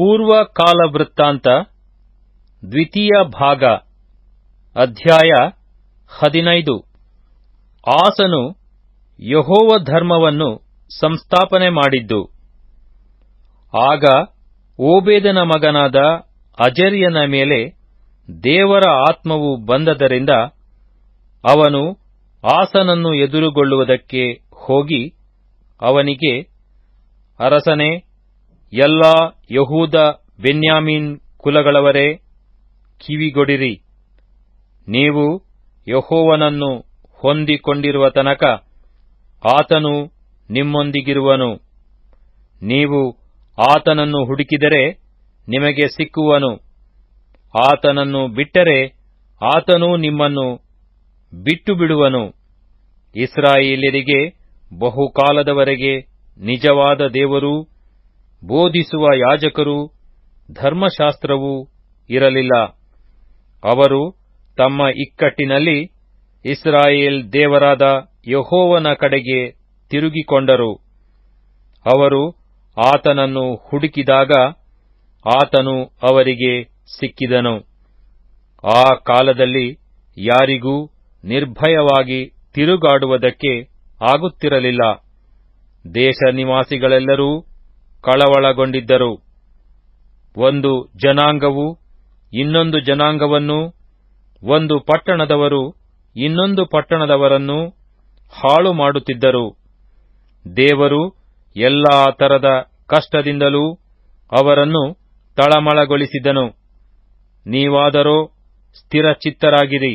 ಪೂರ್ವ ಕಾಲ ವೃತ್ತಾಂತ ದ್ವಿತೀಯ ಭಾಗ, ಅಧ್ಯಾಯ ಹದಿನೈದು. ಆಸನು ಯಹೋವ ಧರ್ಮವನ್ನು ಸಂಸ್ಥಾಪನೆ ಮಾಡಿದ್ದು. ಆಗ ಓಬೇದನ ಮಗನಾದ ಅಜರ್ಯನ ಮೇಲೆ ದೇವರ ಆತ್ಮವು ಬಂದದರಿಂದ ಅವನು ಆಸನನ್ನು ಎದುರುಗೊಳ್ಳುವುದಕ್ಕೆ ಹೋಗಿ ಅವನಿಗೆ ಅರಸನೇ ಎಲ್ಲಾ ಯಹೂದ, ಬೆನ್ಯಾಮೀನ್ ಕುಲಗಳವರೇ, ಕಿವಿಗೊಡಿರಿ. ನೀವು ಯಹೋವನನ್ನು ಹೊಂದಿಕೊಂಡಿರುವ ತನಕ ಆತನು ನಿಮ್ಮೊಂದಿಗಿರುವನು. ನೀವು ಆತನನ್ನು ಹುಡುಕಿದರೆ ನಿಮಗೆ ಸಿಕ್ಕುವನು. ಆತನನ್ನು ಬಿಟ್ಟರೆ ಆತನು ನಿಮ್ಮನ್ನು ಬಿಟ್ಟು ಬಿಡುವನು ಇಸ್ರಾಯೇಲರಿಗೆ ಬಹುಕಾಲದವರೆಗೆ ನಿಜವಾದ ದೇವರೂ ಬೋಧಿಸುವ ಯಾಜಕರು ಧರ್ಮಶಾಸ್ತ್ರವೂ ಇರಲಿಲ್ಲ. ಅವರು ತಮ್ಮ ಇಕ್ಕಟ್ಟಿನಲ್ಲಿ ಇಸ್ರಾಯೇಲ್ ದೇವರಾದ ಯಹೋವನ ಕಡೆಗೆ ತಿರುಗಿಕೊಂಡರು. ಅವರು ಆತನನ್ನು ಹುಡುಕಿದಾಗ ಆತನು ಅವರಿಗೆ ಸಿಕ್ಕಿದನು. ಆ ಕಾಲದಲ್ಲಿ ಯಾರಿಗೂ ನಿರ್ಭಯವಾಗಿ ತಿರುಗಾಡುವುದಕ್ಕೆ ಆಗುತ್ತಿರಲಿಲ್ಲ. ದೇಶ ನಿವಾಸಿಗಳೆಲ್ಲರೂ ಕಳವಳಗೊಂಡಿದ್ದರು. ಒಂದು ಜನಾಂಗವು ಇನ್ನೊಂದು ಜನಾಂಗವನ್ನು, ಒಂದು ಪಟ್ಟಣದವರು ಇನ್ನೊಂದು ಪಟ್ಟಣದವರನ್ನು ಹಾಳು ಮಾಡುತ್ತಿದ್ದರು. ದೇವರು ಎಲ್ಲಾ ತರದ ಕಷ್ಟದಿಂದಲೂ ಅವರನ್ನು ತಳಮಳಗೊಳಿಸಿದನು. ನೀವಾದರೋ ಸ್ಥಿರಚಿತ್ತರಾಗಿರಿ.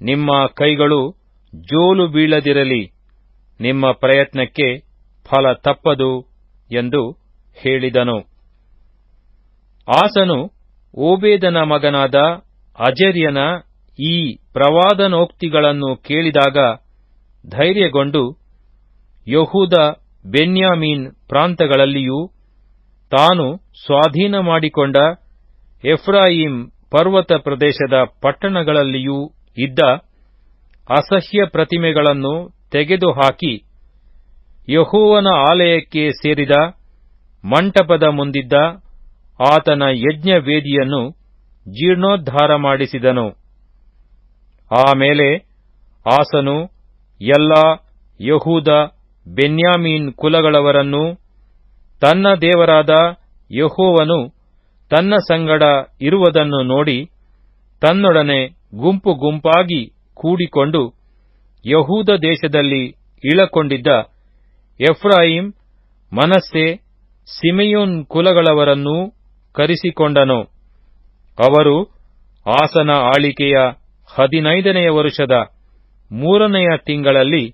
ನಿಮ್ಮ ಕೈಗಳು ಜೋಲು ಬೀಳದಿರಲಿ. ನಿಮ್ಮ ಪ್ರಯತ್ನಕ್ಕೆ ಫಲ ತಪ್ಪದು ಎಂದು ಹೇಳಿದನು. ಆಸನು ಓಬೇದನ ಮಗನಾದ ಅಜರ್ಯನ ಈ ಪ್ರವಾದನೋಕ್ತಿಗಳನ್ನು ಕೇಳಿದಾಗ ಧೈರ್ಯಗೊಂಡು ಯಹೂದ ಬೆನ್ಯಾಮೀನ್ ಪ್ರಾಂತಗಳಲ್ಲಿಯೂ ತಾನು ಸ್ವಾಧೀನ ಮಾಡಿಕೊಂಡ ಎಫ್ರಾಯಿಂ ಪರ್ವತ ಪ್ರದೇಶದ ಪಟ್ಟಣಗಳಲ್ಲಿಯೂ ಇದ್ದ ಅಸಹ್ಯ ಪ್ರತಿಮೆಗಳನ್ನು ತೆಗೆದುಹಾಕಿ ಯಹೋವನ ಆಲಯಕ್ಕೆ ಸೇರಿದ ಮಂಟಪದ ಮುಂದಿದ್ದ ಆತನ ಯಜ್ಞವೇದಿಯನ್ನು ಜೀರ್ಣೋದ್ಧಾರ ಮಾಡಿಸಿದನು. ಆಮೇಲೆ ಆಸನು ಎಲ್ಲಾ ಯಹೂದ, ಬೆನ್ಯಾಮೀನ್ ಕುಲಗಳವರನ್ನು ತನ್ನ ದೇವರಾದ ಯಹೋವನು ತನ್ನ ಸಂಗಡ ಇರುವುದನ್ನು ನೋಡಿ ತನ್ನೊಡನೆ ಗುಂಪು ಗುಂಪಾಗಿ ಕೂಡಿಕೊಂಡು ಯಹೂದ ದೇಶದಲ್ಲಿ ಇಳಕೊಂಡಿದ್ದ ಎಫ್ರಾಯಿಂ ಮನಸ್ಸೆ ಸಿಮೆಯೋನ್ ಕುಲಗಳವರನ್ನು ಕರೆಸಿಕೊಂಡನು. ಅವರು ಆಸನ ಆಳಿಕೆಯ ಹದಿನೈದನೆಯ ವರುಷದ ಮೂರನೆಯ ತಿಂಗಳಲ್ಲಿ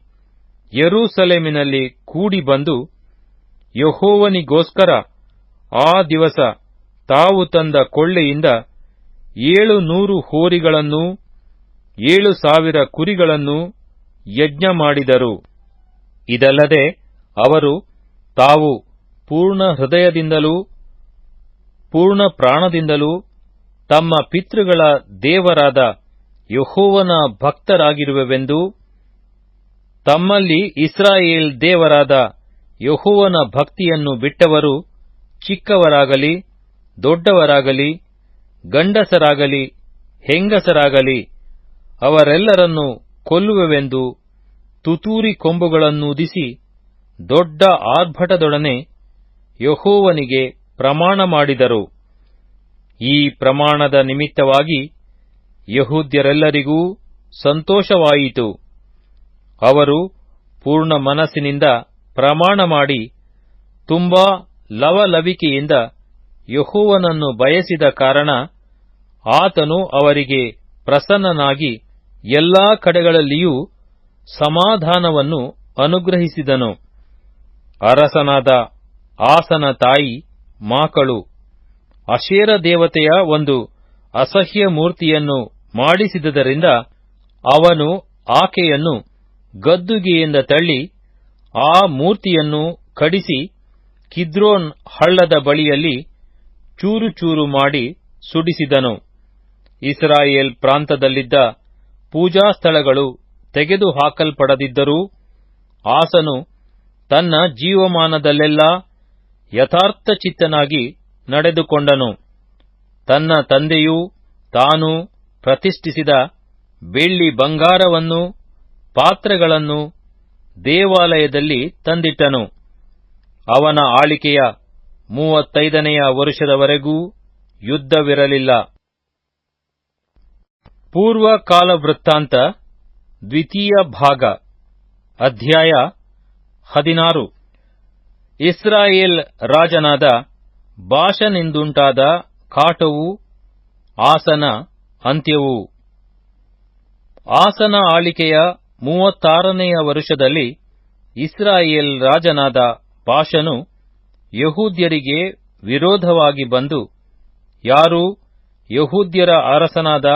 ಯರೂಸಲೇಮಿನಲ್ಲಿ ಕೂಡಿ ಬಂದು ಯಹೋವನಿಗೋಸ್ಕರ ಆ ದಿವಸ ತಾವು ತಂದ ಕೊಳ್ಳೆಯಿಂದ ಏಳು ನೂರು ಹೋರಿಗಳನ್ನೂ ಏಳು ಸಾವಿರ ಕುರಿಗಳನ್ನೂ ಯಜ್ಞ ಮಾಡಿದರು. ಇದಲ್ಲದೆ ಅವರು ತಾವು ಪೂರ್ಣ ಹೃದಯದಿಂದಲೂ, ಪೂರ್ಣ ಪ್ರಾಣದಿಂದಲೂ ತಮ್ಮ ಪಿತೃಗಳ ದೇವರಾದ ಯಹೋವನ ಭಕ್ತರಾಗಿರುವೆವೆಂದೂ ತಮ್ಮಲ್ಲಿ ಇಸ್ರಾಯೇಲ್ ದೇವರಾದ ಯಹೋವನ ಭಕ್ತಿಯನ್ನು ಬಿಟ್ಟವರು ಚಿಕ್ಕವರಾಗಲಿ, ದೊಡ್ಡವರಾಗಲಿ, ಗಂಡಸರಾಗಲಿ, ಹೆಂಗಸರಾಗಲಿ, ಅವರೆಲ್ಲರನ್ನು ಕೊಲ್ಲುವೆವೆಂದು ತುತೂರಿ ಕೊಂಬುಗಳನ್ನೂದಿಸಿ ದೊಡ್ಡ ಆರ್ಭಟದೊಡನೆ ಯಹೋವನಿಗೆ ಪ್ರಮಾಣ ಮಾಡಿದರು. ಈ ಪ್ರಮಾಣದ ನಿಮಿತ್ತವಾಗಿ ಯಹೂದ್ಯರೆಲ್ಲರಿಗೂ ಸಂತೋಷವಾಯಿತು. ಅವರು ಪೂರ್ಣ ಮನಸ್ಸಿನಿಂದ ಪ್ರಮಾಣ ಮಾಡಿ ತುಂಬಾ ಲವಲವಿಕೆಯಿಂದ ಯಹೋವನನ್ನು ಬಯಸಿದ ಕಾರಣ ಆತನು ಅವರಿಗೆ ಪ್ರಸನ್ನನಾಗಿ ಎಲ್ಲಾ ಕಡೆಗಳಲ್ಲಿಯೂ ಸಮಾಧಾನವನ್ನು ಅನುಗ್ರಹಿಸಿದನು. ಅರಸನಾದ ಆಸನ ತಾಯಿ, ಮಾಕಳು. ಅಶೇರ ದೇವತೆಯ ಒಂದು ಅಸಹ್ಯ ಮೂರ್ತಿಯನ್ನು ಮಾಡಿಸಿದ್ದರಿಂದ ಅವನು ಆಕೆಯನ್ನು ಗದ್ದುಗೆಯಿಂದ ತಳ್ಳಿ ಆ ಮೂರ್ತಿಯನ್ನು ಕಡಿಸಿ ಕಿದ್ರೋನ್ ಹಳ್ಳದ ಬಳಿಯಲ್ಲಿ ಚೂರು ಚೂರು ಮಾಡಿ ಸುಡಿಸಿದನು. ಇಸ್ರಾಯೇಲ್ ಪ್ರಾಂತದಲ್ಲಿದ್ದ ಪೂಜಾ ಸ್ಥಳಗಳು ತೆಗೆದು ಹಾಕಲ್ಪಡದಿದ್ದರೂ ಆಸನು ತನ್ನ ಜೀವಮಾನದಲ್ಲೆಲ್ಲ ಯಥಾರ್ಥಚಿತ್ತನಾಗಿ ನಡೆದುಕೊಂಡನು. ತನ್ನ ತಂದೆಯೂ ತಾನು ಪ್ರತಿಷ್ಠಿಸಿದ ಬೆಳ್ಳಿ ಬಂಗಾರವನ್ನು, ಪಾತ್ರೆಗಳನ್ನು ದೇವಾಲಯದಲ್ಲಿ ತಂದಿಟ್ಟನು. ಅವನ ಆಳಿಕೆಯ ಮೂವತ್ತೈದನೆಯ ವರುಷದವರೆಗೂ ಯುದ್ಧವಿರಲಿಲ್ಲ. ಪೂರ್ವಕಾಲ ವೃತ್ತಾಂತ ದ್ವಿತೀಯ ಭಾಗ, ಅಧ್ಯಾಯ ಹದಿನಾರು. ಇಸ್ರಾಯೇಲ್ ರಾಜನಾದ ಬಾಷನಿಂದುಂಟಾದ ಕಾಟವು ಆಸನ ಅಂತ್ಯವು. ಆಸನ ಆಳಿಕೆಯ ಮೂವತ್ತಾರನೆಯ ವರುಷದಲ್ಲಿ ಇಸ್ರಾಯೇಲ್ ರಾಜನಾದ ಬಾಷನು ಯಹೂದ್ಯರಿಗೆ ವಿರೋಧವಾಗಿ ಬಂದು, ಯಾರು ಯಹೂದ್ಯರ ಅರಸನಾದ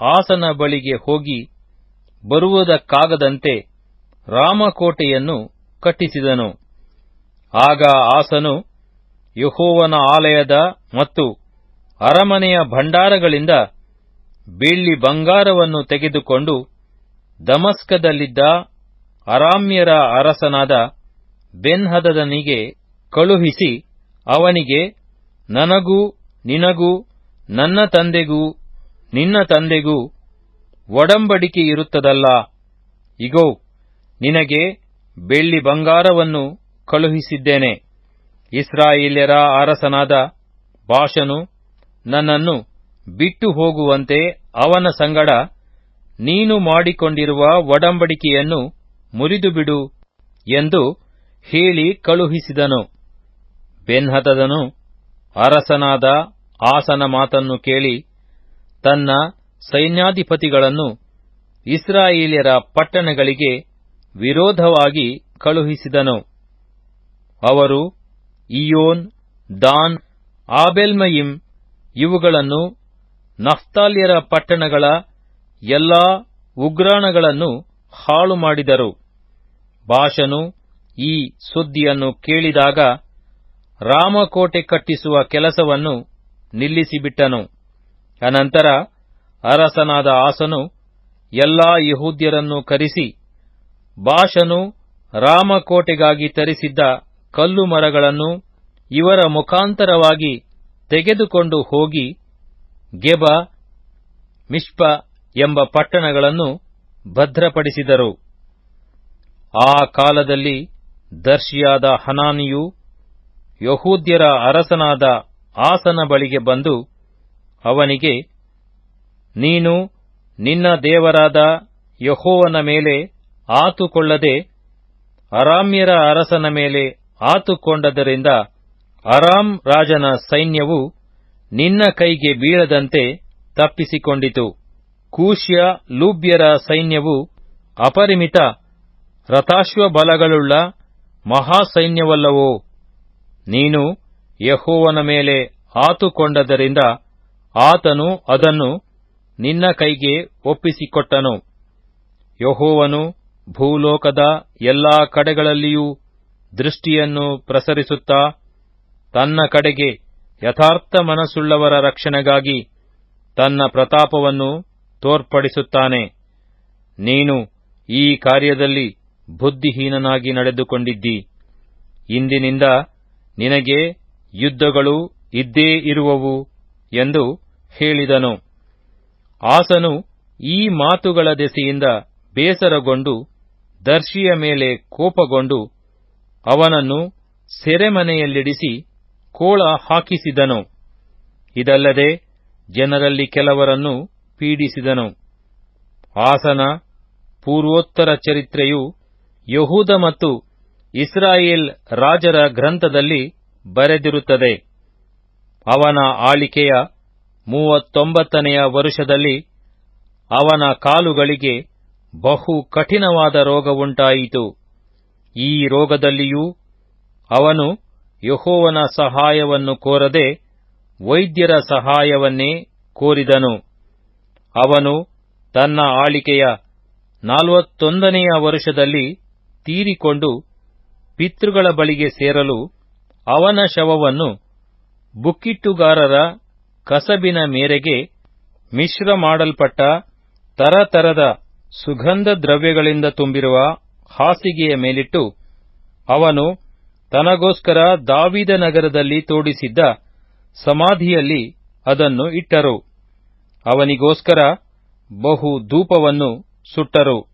ಆಸನ ಬಳಿಗೆ ಹೋಗಿ ಬರುವುದಕ್ಕಾಗದಂತೆ ರಾಮಕೋಟೆಯನ್ನು ಕಟ್ಟಿಸಿದನು. ಆಗ ಆಸನು ಯಹೋವನ ಆಲಯದ ಮತ್ತು ಅರಮನೆಯ ಭಂಡಾರಗಳಿಂದ ಬೆಳ್ಳಿ ಬಂಗಾರವನ್ನು ತೆಗೆದುಕೊಂಡು ದಮಸ್ಕದಲ್ಲಿದ್ದ ಅರಾಮ್ಯರ ಅರಸನಾದ ಬೆನ್ಹದದನಿಗೆ ಕಳುಹಿಸಿ ಅವನಿಗೆ, ನನಗೂ, ನಿನಗೂ, ನನ್ನ ತಂದೆಗೂ, ನಿನ್ನ ತಂದೆಗೂ ಒಡಂಬಡಿಕೆ ಇರುತ್ತದಲ್ಲ. ಇಗೋ, ನಿನಗೆ ಬೆಳ್ಳಿ ಬಂಗಾರವನ್ನು ಕಳುಹಿಸಿದ್ದೇನೆ. ಇಸ್ರಾಯೇಲ್ಯರ ಅರಸನಾದ ಬಾಷನು ನನ್ನನ್ನು ಬಿಟ್ಟು ಹೋಗುವಂತೆ ಅವನ ಸಂಗಡ ನೀನು ಮಾಡಿಕೊಂಡಿರುವ ಒಡಂಬಡಿಕೆಯನ್ನು ಮುರಿದುಬಿಡು ಎಂದು ಹೇಳಿ ಕಳುಹಿಸಿದನು. ಬೆನ್ಹತದನು ಅರಸನಾದ ಆಸನ ಮಾತನ್ನು ಕೇಳಿ ತನ್ನ ಸೈನ್ಯಾಧಿಪತಿಗಳನ್ನು ಇಸ್ರಾಯೇಲ್ಯರ ಪಟ್ಟಣಗಳಿಗೆ ವಿರೋಧವಾಗಿ ಕಳುಹಿಸಿದನು. ಅವರು ಇಯೋನ್ ದಾನ್ ಆಬೆಲ್ಮಯಿಂ ಇವುಗಳನ್ನು ನಫ್ತಾಲ್ಯರ ಪಟ್ಟಣಗಳ ಎಲ್ಲಾ ಉಗ್ರಾಣಗಳನ್ನು ಹಾಳು ಮಾಡಿದರು. ಬಾಷನು ಈ ಸುದ್ದಿಯನ್ನು ಕೇಳಿದಾಗ ರಾಮಕೋಟೆ ಕಟ್ಟಿಸುವ ಕೆಲಸವನ್ನು ನಿಲ್ಲಿಸಿಬಿಟ್ಟನು. ಅನಂತರ ಅರಸನಾದ ಆಸನು ಎಲ್ಲಾ ಯಹೂದ್ಯರನ್ನು ಕರೆಸಿ ಬಾಷನು ರಾಮಕೋಟೆಗಾಗಿ ತರಿಸಿದ್ದ ಕಲ್ಲು ಮರಗಳನ್ನು ಇವರ ಮುಖಾಂತರವಾಗಿ ತೆಗೆದುಕೊಂಡು ಹೋಗಿ ಗೆಬ ಮಿಷ್ಪ ಎಂಬ ಪಟ್ಟಣಗಳನ್ನು ಭದ್ರಪಡಿಸಿದರು. ಆ ಕಾಲದಲ್ಲಿ ದರ್ಶಿಯಾದ ಹನಾನಿಯು ಯಹೂದ್ಯರ ಅರಸನಾದ ಆಸನ ಬಳಿಗೆ ಬಂದು ಅವನಿಗೆ, ನೀನು ನಿನ್ನ ದೇವರಾದ ಯಹೋವನ ಮೇಲೆ ಆತುಕೊಳ್ಳದೆ ಅರಾಮ್ಯರ ಅರಸನ ಮೇಲೆ ಆತುಕೊಂಡದರಿಂದ ಅರಾಮ್ ರಾಜನ ಸೈನ್ಯವು ನಿನ್ನ ಕೈಗೆ ಬೀಳದಂತೆ ತಪ್ಪಿಸಿಕೊಂಡಿತು. ಕೂಶ್ಯ ಲೂಬ್ಯರ ಸೈನ್ಯವು ಅಪರಿಮಿತ ರಥಾಶ್ವಬಲಗಳುಳ್ಳ ಮಹಾಸೈನ್ಯವಲ್ಲವೋ? ನೀನು ಯಹೋವನ ಮೇಲೆ ಆತುಕೊಂಡದರಿಂದ ಆತನು ಅದನ್ನು ನಿನ್ನ ಕೈಗೆ ಒಪ್ಪಿಸಿಕೊಟ್ಟನು. ಯಹೋವನು ಭೂಲೋಕದ ಎಲ್ಲಾ ಕಡೆಗಳಲ್ಲಿಯೂ ದೃಷ್ಟಿಯನ್ನು ಪ್ರಸರಿಸುತ್ತಾ ತನ್ನ ಕಡೆಗೆ ಯಥಾರ್ಥ ಮನಸ್ಸುಳ್ಳವರ ರಕ್ಷಣೆಗಾಗಿ ತನ್ನ ಪ್ರತಾಪವನ್ನು ತೋರ್ಪಡಿಸುತ್ತಾನೆ. ನೀನು ಈ ಕಾರ್ಯದಲ್ಲಿ ಬುದ್ಧಿಹೀನನಾಗಿ ನಡೆದುಕೊಂಡಿದ್ದಿ. ಇಂದಿನಿಂದ ನಿನಗೆ ಯುದ್ಧಗಳು ಇದ್ದೇ ಇರುವವು ಎಂದು ಹೇಳಿದನು. ಆಸನು ಈ ಮಾತುಗಳ ದೆಸೆಯಿಂದ ಬೇಸರಗೊಂಡು ದರ್ಶಿಯ ಮೇಲೆ ಕೋಪಗೊಂಡು ಅವನನ್ನು ಸೆರೆಮನೆಯಲ್ಲಿಡಿಸಿ ಕೋಳ ಹಾಕಿಸಿದನು. ಇದಲ್ಲದೆ ಜನರಲ್ಲಿ ಕೆಲವರನ್ನು ಪೀಡಿಸಿದನು. ಆಸನ, ಪೂರ್ವೋತ್ತರ ಚರಿತ್ರೆಯು ಯಹೂದ ಮತ್ತು ಇಸ್ರಾಯೇಲ್ ರಾಜರ ಗ್ರಂಥದಲ್ಲಿ ಬರೆದಿರುತ್ತದೆ. ಅವನ ಆಳಿಕೆಯ ಮೂವತ್ತೊಂಬತ್ತನೆಯ ವರುಷದಲ್ಲಿ ಅವನ ಕಾಲುಗಳಿಗೆ ಬಹು ಕಠಿಣವಾದ ರೋಗವುಂಟಾಯಿತು. ಈ ರೋಗದಲ್ಲಿಯೂ ಅವನು ಯಹೋವನ ಸಹಾಯವನ್ನು ಕೋರದೆ ವೈದ್ಯರ ಸಹಾಯವನ್ನೇ ಕೋರಿದನು. ಅವನು ತನ್ನ ಆಳಿಕೆಯ ನಲವತ್ತೊಂದನೆಯ ವರುಷದಲ್ಲಿ ತೀರಿಕೊಂಡು ಪಿತೃಗಳ ಬಳಿಗೆ ಸೇರಲು ಅವನ ಶವವನ್ನು ಬುಕ್ಕಿಟ್ಟುಗಾರರ ಕಸಬಿನ ಮೇರೆಗೆ ಮಿಶ್ರ ಮಾಡಲ್ಪಟ್ಟ ತರತರದ ಸುಗಂಧ ದ್ರವ್ಯಗಳಿಂದ ತುಂಬಿರುವ ಹಾಸಿಗೆಯ ಮೇಲಿಟ್ಟು ಅವನು ತನಗೋಸ್ಕರ ದಾವಿದ ನಗರದಲ್ಲಿ ತೋಡಿಸಿದ್ದ ಸಮಾಧಿಯಲ್ಲಿ ಅದನ್ನು ಇಟ್ಟರು. ಅವನಿಗೋಸ್ಕರ ಬಹು ಧೂಪವನ್ನು ಸುಟ್ಟರು.